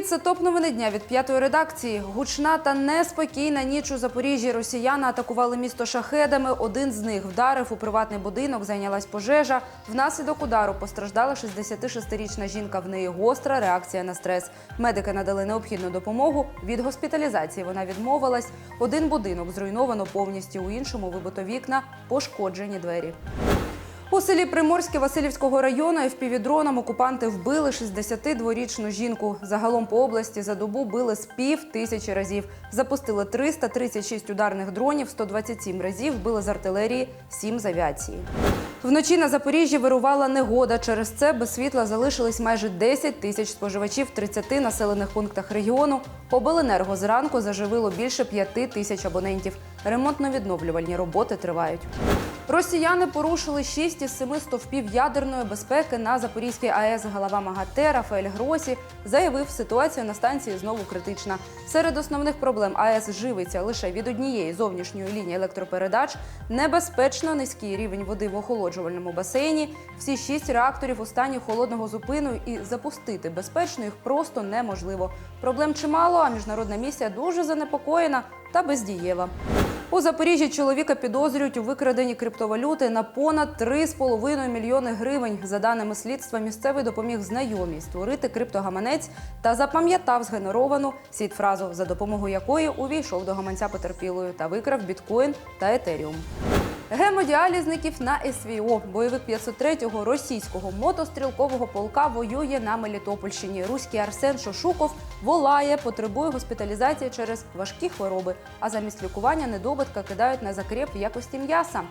це топ новини дня від п'ятої редакції. Гучна та неспокійна ніч у Запоріжжі. Росіяни атакували місто шахедами. Один з них вдарив у приватний будинок, зайнялась пожежа. Внаслідок удару постраждала 66-річна жінка. В неї гостра реакція на стрес. Медики надали необхідну допомогу. Від госпіталізації вона відмовилась. Один будинок зруйновано повністю. У іншому вибито вікна, пошкоджені двері. У селі Приморське Васильівського району впівдроном окупанти вбили 62-річну жінку. Загалом по області за добу били з пів тисячі разів. Запустили 336 ударних дронів, 127 разів били з артилерії, 7 з авіації. Вночі на Запоріжжі вирувала негода. Через це без світла залишились майже 10 тисяч споживачів в 30 населених пунктах регіону. Обленерго зранку заживило більше 5 тисяч абонентів. Ремонтно-відновлювальні роботи тривають. Росіяни порушили 6 із 7 стовпів ядерної безпеки на Запорізькій АЕС. Голова МАГАТЕ Рафаель Гросі заявив, ситуація на станції знову критична. Серед основних проблем АЕС живиться лише від однієї зовнішньої лінії електропередач, небезпечно низький рівень води в охолоджувальному басейні. Всі шість реакторів у стані холодного зупину і запустити безпечно їх просто неможливо. Проблем чимало, а міжнародна місія дуже занепокоєна та бездієва. У Запоріжжі чоловіка підозрюють у викраденні криптовалюти на понад 3,5 мільйони гривень. За даними слідства, місцевий допоміг знайомій створити криптогаманець та запам'ятав згенеровану сіт-фразу, за допомогою якої увійшов до гаманця потерпілою та викрав біткоін та етеріум. Гемодіалізників на СВО. Бойовик 503-го російського мотострілкового полка воює на Мелітопольщині. Руський Арсен Шошуков волає, потребує госпіталізації через важкі хвороби. А замість лікування недобитка кидають на закреп в якості м'яса.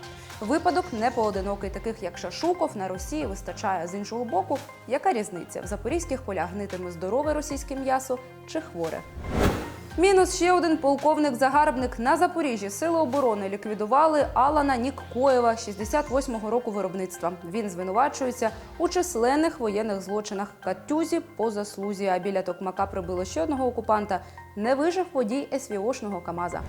Випадок не поодинокий, таких як Шашуков на Росії вистачає з іншого боку. Яка різниця в запорізьких полях гнитиме здорове російське м'ясо чи хворе? Мінус ще один полковник-загарбник на Запоріжжі. Сили оборони ліквідували Алана Ніккоєва, 68-го року виробництва. Він звинувачується у численних воєнних злочинах Катюзі по заслузі. А біля Токмака прибило ще одного окупанта. Не вижив водій СВОшного Камаза.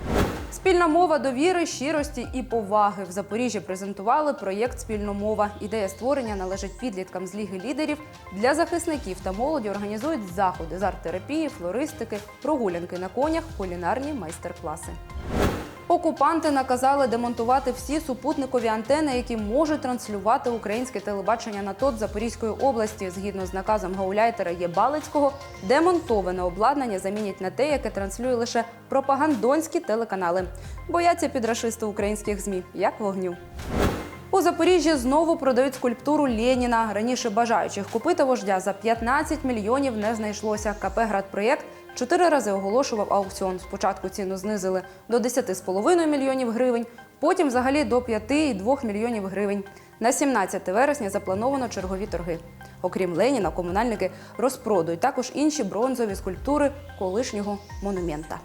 Спільна мова довіри, щирості і поваги в Запоріжжі презентували проєкт Спільна мова. Ідея створення належить підліткам з ліги лідерів. Для захисників та молоді організують заходи з арт-терапії, флористики, прогулянки на конях, кулінарні майстер-класи. Окупанти наказали демонтувати всі супутникові антени, які можуть транслювати українське телебачення на ТОТ Запорізької області. Згідно з наказом гауляйтера Єбалицького, демонтоване обладнання замінять на те, яке транслює лише пропагандонські телеканали. Бояться підрашисти українських змі, як вогню. У Запоріжжі знову продають скульптуру Леніна. Раніше бажаючих купити вождя за 15 мільйонів не знайшлося. КП «Градпроєкт» чотири рази оголошував аукціон. Спочатку ціну знизили до 10,5 мільйонів гривень, потім взагалі до 5,2 мільйонів гривень. На 17 вересня заплановано чергові торги. Окрім Леніна, комунальники розпродають також інші бронзові скульптури колишнього монумента.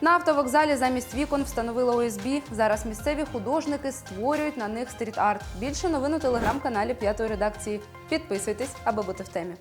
На автовокзалі замість вікон встановили ОСБ. Зараз місцеві художники створюють на них стріт-арт. Більше новин у телеграм-каналі п'ятої редакції. Підписуйтесь, аби бути в темі.